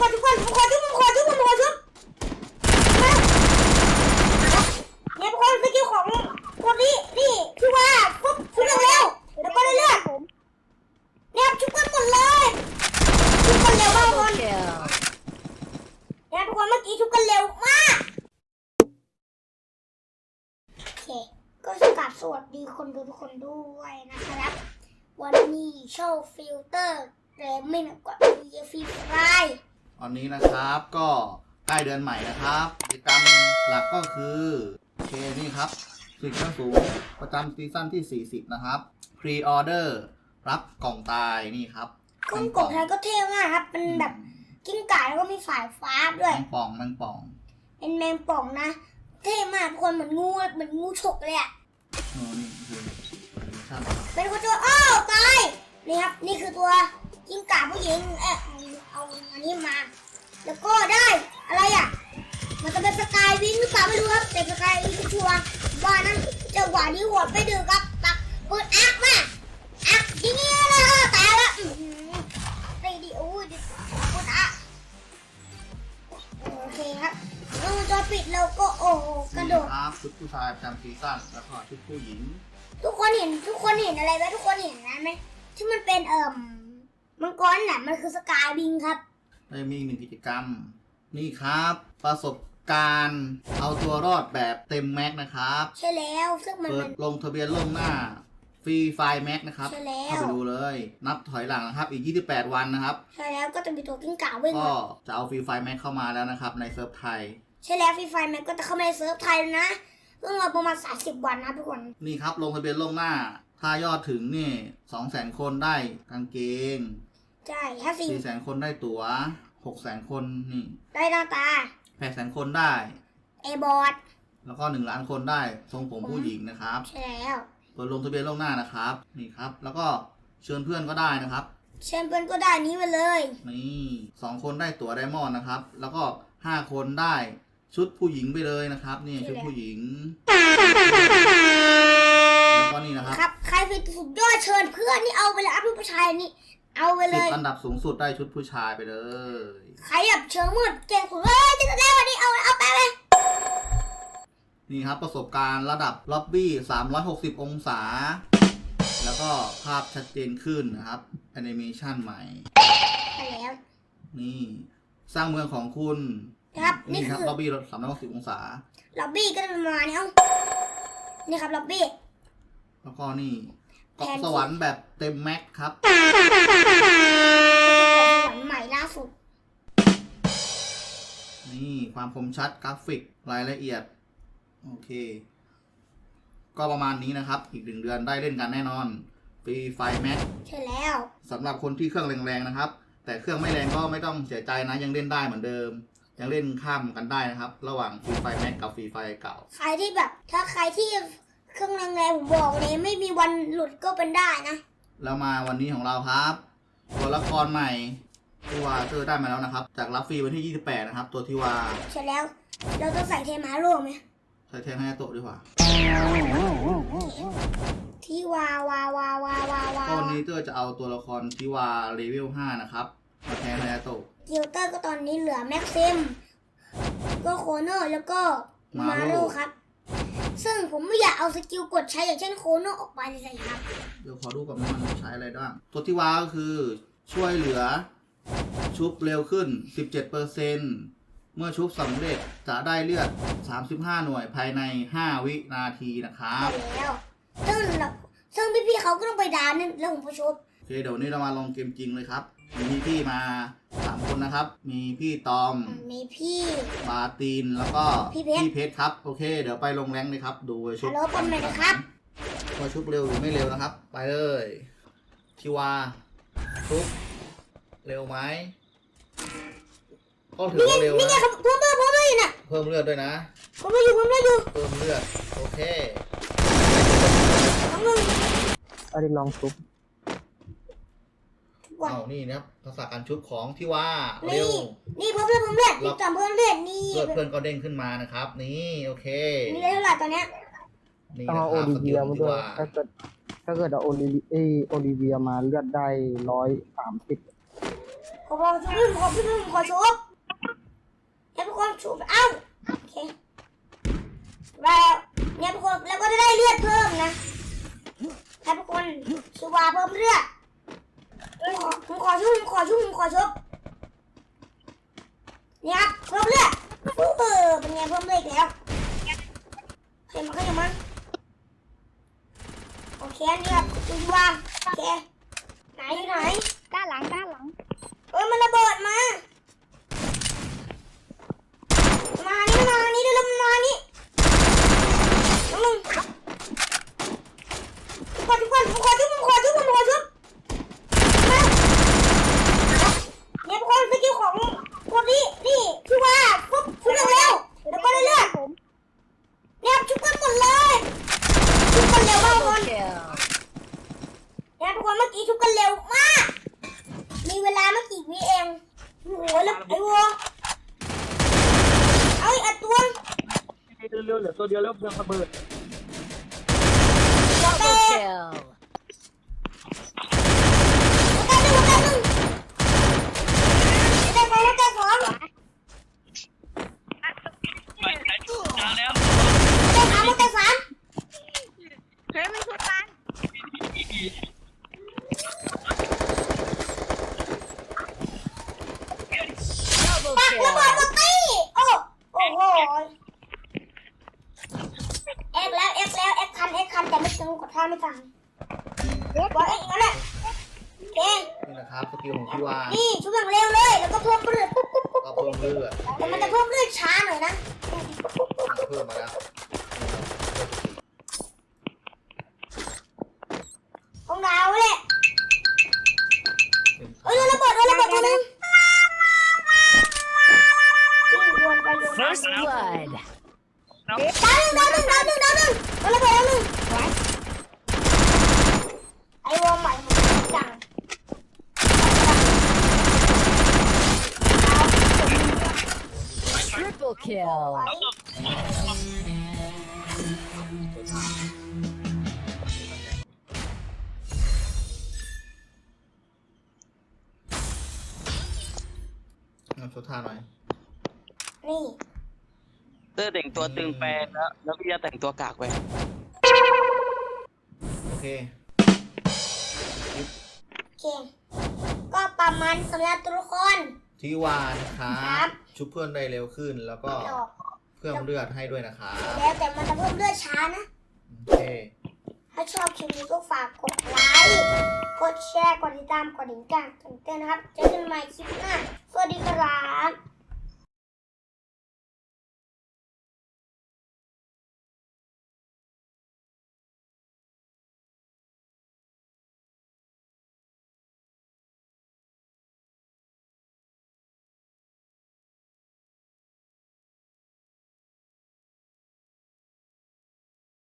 ก่อนทุกคนผมขอชุบผมขอชุบผมขอชุบมาเนี่ยทุกคนสกิลของคนนี้นี่คือว่าปุ๊บชุบเร็วๆแล้วก็เรื่อยๆเนี่ยชุบกันหมดเลยชุบกันเร็วมากคนเนี่ยทุกคนเมื่อกี้ชุบกันเร็วมากโอเคก็กราบสวัสดีคนดูทุกคนด้วยนะครับ วันนี้โชว์ฟิลเตอร์เกมไม่หนักกว่ามีฟรีไฟ ตอนนี้นะครับก็ใกล้เดือนใหม่นะครับกิจกรรมหลักก็คือโอเคนี่ครับสิทธิ์ขั้นสูงประจำซีซั่นที่ 40 นะครับพรีออเดอร์รับกล่องตายนี่ครับกล้องกบไทยก็เท่มากครับเป็นแบบกิ้งก่าแล้วก็มีสายฟ้าด้วแมยงป่องแมงป่อง เป็นแมงป่องนะ เท่มากทุกคนเหมือนงูเหมือนงูฉกเลยอะโอ้นี่คือใช่เป็นคนตัวอ้าวตายนี่ครับ นี่คือตัว กิ้งก่าผู้หญิงเอ๊ะเอาอันนี้มา แล้วก็ได้อะไรอะ มันจะเป็นสกายวิงหรือเปล่าไม่รู้ครับแต่สกายวิงชัวร์ว่านั้นจังหวะนี้หัวไปดึงครับตักปืนอักมาอักยิงเงี้ยเลยตายละอื้อหือไอ้ดิโอ้ยดิปืนอักโอเคครับแล้วมันจะปิดแล้วก็โอ้โหกระโดนี่ดครับชุดผู้ชายประจำซีซั่นแล้วก็ชุดผู้หญิง ทุกคนเห็นทุกคนเห็นอะไรไหมทุกคนเห็นนั้นไหมที่มันเป็นเอ่ม มังกรน่ะมันคือสกายวิงครับแล้วยังมีอีกหนึ่งกิจกรรม นี่ครับ ประสบการณ์เอาตัวรอดแบบเต็มแม็กนะครับ ใช่แล้วซึ่งมันเปิมัดน ลงทะเบียนล่วงหน้า ฟรีไฟล์แม็กนะครับ ใช่แล้ว เข้าไปดูเลย นับถอยหลังนะครับ อีก 28 วันนะครับ ใช่แล้วก็จะมีตัวกิ้งก่าวิ่งก็มาจะเอาฟรีไฟล์แม็กเข้ามาแล้วนะครับ ในเซิร์ฟไทย ใช่แล้วฟรีไฟมันก็จะเข้ามาในเซิร์ฟไทยแล้วนะเพิ่งมาประมาณ30วันนะทุกคนนี่ครับ ลงทะเบียนล่วงหน้า ถ้ายอดถึงนี่ 200,000 คนได้กางเกง ใช่ถ้าสี่400,000คนได้ตั๋ว600,000คนนี่ ได้หน้าตา800,000คนได้ เอบอดแล้วก็1ล้านคนได้ทรงผมผู้หญิงนะครับใช่แล้วเปิดลงทะเบียนล่วงหน้านะครับ นี่ครับ แล้วก็เชิญเพื่อนก็ได้นะครับแชมเปี้ยนก็ได้นี้มาเลย นี่สองคนได้ตั๋วไดมอนด์นะครับ แล้วก็ห้าคนได้ชุดผู้หญิงไปเลยนะครับ นี่ชุดผู้หญิงแล้วก็นี่นะครับ ครับ ใครเป็นสุดยอดเชิญเพื่อนนี่เอาไปเลยอัพผู้ชายนี่ เอาไปเลสิบย อันดับสูงสุดได้ชุดผู้ชายไปเลย ใครแบบเชิญมืดเก่งสุดเฮ้ยจะได้วันนี้เอาเอาไปเลยนี่ครับประสบการณ์ระดับล็อบบี้ 360 องศา แล้วก็ภาพชัดเจนขึ้นนะครับแอนิเมชันใหม่ใช่แล้ว นี่สร้างเมืองของคุณครับนี่นี่ครับคือ ล็อบบี้360 องศา ล็อบบี้ก็จะเป็นประมาณนี้เอ้านี่ครับล็อบบี้แล้วก็นี่ เกาะแผนที่สวรรค์แบบเต็มแม็กซ์ครับเป็นเกาะสวรรค์ใหม่ล่าสุด นี่ความคมชัดกราฟิกรายละเอียด โอเค ก็ประมาณนี้นะครับ อีกหนึ่งเดือนได้เล่นกันแน่นอนฟรีไฟแม็กใช่แล้วสำหรับคนที่เครื่องแรงๆนะครับ แต่เครื่องไม่แรงก็ไม่ต้องเสียใจนะ ยังเล่นได้เหมือนเดิมยังเล่นข้ามกันได้นะครับ ระหว่างฟรีไฟแม็กกับฟรีไฟเก่า ใครที่แบบ ถ้าใครที่ เครื่องแรงๆผมบอกเลยไม่มีวันหลุดก็เป็นได้นะแล้วมาวันนี้ของเราครับ ตัวละครใหม่ที่ว่าเจอได้มาแล้วนะครับ จากรับฟรีวันที่ 28 นะครับ ตัวที่ว่าใช่แล้ว เราต้องใส่เทมาร่วมไหมใช้แทนให้โตะดีกว่าที่วาวาวาวาวาวาก็วันนี้เตอร์จะเอาตัวละครที่ว่าเลเวล 5 นะครับมาแทนให้โตะกิลเตอร์ก็ตอนนี้เหลือแม็กซิม ก็โคโน่แล้วก็มามาโร่โร่ครับ ซึ่งผมไม่อยากเอาสกิลกดใช้อย่างเช่นโคโน่ออกไปเลยครับ เดี๋ยวขอดูก่อนว่ามันใช้อะไรบ้างตัวที่ว้าก็คือช่วยเหลือ ชุบเร็วขึ้น 17%เมื่อชุบสำเร็จจะได้เลือด 35 หน่วยภายใน 5 วินาทีนะครับใช่แล้วซึ่งเราซึ่งพี่ๆเขาก็ต้องไปดานนั่นแล้วผมผู้ชมโอเคเดี๋ยววนนี้เรามาลงเกมจริงเลยครับ มีพี่มา3คนนะครับ มีพี่ตอม มีพี่ บาตีน แล้วก็พี่เพชรเพชรครับ โอเค เดี๋ยวไปลงแรงเลยครับ ดูไอ้ชุบฮัลโหลปอมหน่อยนะครับ ว่าชุบเร็วหรือไม่เร็วนะครับ ไปเลยทิวา ชุบ เร็วไหมก็ถือว่าเร็วนี่ไงนะ ครับเพิ่มเพิ่มเพิ่มเลยน่ะเพิ่มเลือดด้วยนะ ผมไม่อยู่ผมไม่อยู่เพิ่มเลือด โอเค น้องหนึ่งเอาดิลองซุป ก่อนเอานี่นะครับทักษะการชุบของทิวานี่เร็วนี่เพิ่มเลือดเพิ่มเลือดล็นี่อกจำเพิ่มเลือดนี่เลือดเพื่อนก็เด้งขึ้นมานะครับ นี่โอเคนี่ได้เท่าไหร่ตอนเนี้ยนี่ต้องนะเอาคโอรับลิสกิเวีลยของมาทิด้วยวาถ้าเกิดถ้าเกิดเอาโอลิเอยโอลิเวียมาเลือดได้ร้อยสามสิบขอขอชุบพี่ขอพี่ขอชุบเนี่ยทุกคนชุบเอ้าโอเคแล้วเนี่ยทุกคนแล้วก็จะได้เลือดเพิ่มนะให้ทุกคนชูวาเพิ่มเลือด ผมขอผมขอชุบผมขอชุบผมขอชุบเนี่ยครับเพิ่มเลือดเออเป็นไงเพิ่มเลือดอีกแล้วเห็นมั้ยเห็นมั้ยโอเคอันนี่ครับชูวาโอเคไหนอยู่ไหนด้านหลังด้านหลังเอ้ยมันระเบิดมา มานี่มานี่เดี๋ยวมันมานี่น้องลุงทุกคนทุกคนผมขอชุบผมขอชุบผมขอชุบมาเนี่ยทุกคนสกิลของคนนี้นี่คือว่าปุ๊บชุบเร็วๆแล้วก็เรื่อย ผม ๆเนี่ยชุบกันหมดเลยชุบกันเร็วมากทุกคน kill เนี่ยทุกคนเมื่อกี้ชุบกันเร็วมาก มีเวลาไม่กี่วิเอง โอ้โห แล้วไอ้วัวเอาอีกอันตัวเร็วๆเหลือตัวเดียวแล้วเพื่อนระเบิดหัวแต double ก kill หัวแตกหนึ่งหัวแตกหนึ่งหัวแตกสองหัวแตกสองหัวแตกสามหัวแตกสาม เฮ้ยมันชุดกัน double ปักระเบิด kill มาตีโอ้โอ้โหเอ็กแล้วเอ็กแล้วเอ็กคันเอ็กคันแต่ ไม่ถึงกดท่าไม่ทันบอกเอ็กอีกแล้วแหละโอเคนี่นะครับสกิลของที่วานี่ชุบอย่างเร็วเลย แล้วก็เพิ่มเลือดปุ๊บปุ๊บปุ๊บก็เพิ่มเลือดแต่มันจะเพิ่มเลือดช้าหน่อยนะเพิ่มมาแล้วของดาวแหละเอ้ยโดนระเบิดโดนระเบิดตัวนึงโยนไปโยนมา first blood ดาวหนึ่งดาวหนึ่งดาวหนึ่งดาวหนึ่งโดนระเบิดดาวหนึ่ง ไอ้วอลใหม่ของจัง triple kill เอาโชว์ท่าหน่อยนี่เตอร์แต่งตัวตึงแปลแล้วแล้วพี่จะแต่งตัวกากไป โอเคโอ เค ก็ประมาณสำหรับทุกคน ที่วานะครัครับบชุบเพื่อนได้เร็วขึ้น แล้วก็ดอกเพิ่มเลือดให้ด้วยนะครับแล้วแต่มันจะเพิ่มเลือดช้านะ โอเค ถ้าชอบคลิปนี้ก็ฝากกดไลค์ กดแชร์ กดติดตาม กดดิ่งกลางถึงเต้นนะครับ เจอกันใหม่คลิปหน้า สวัสดีครับ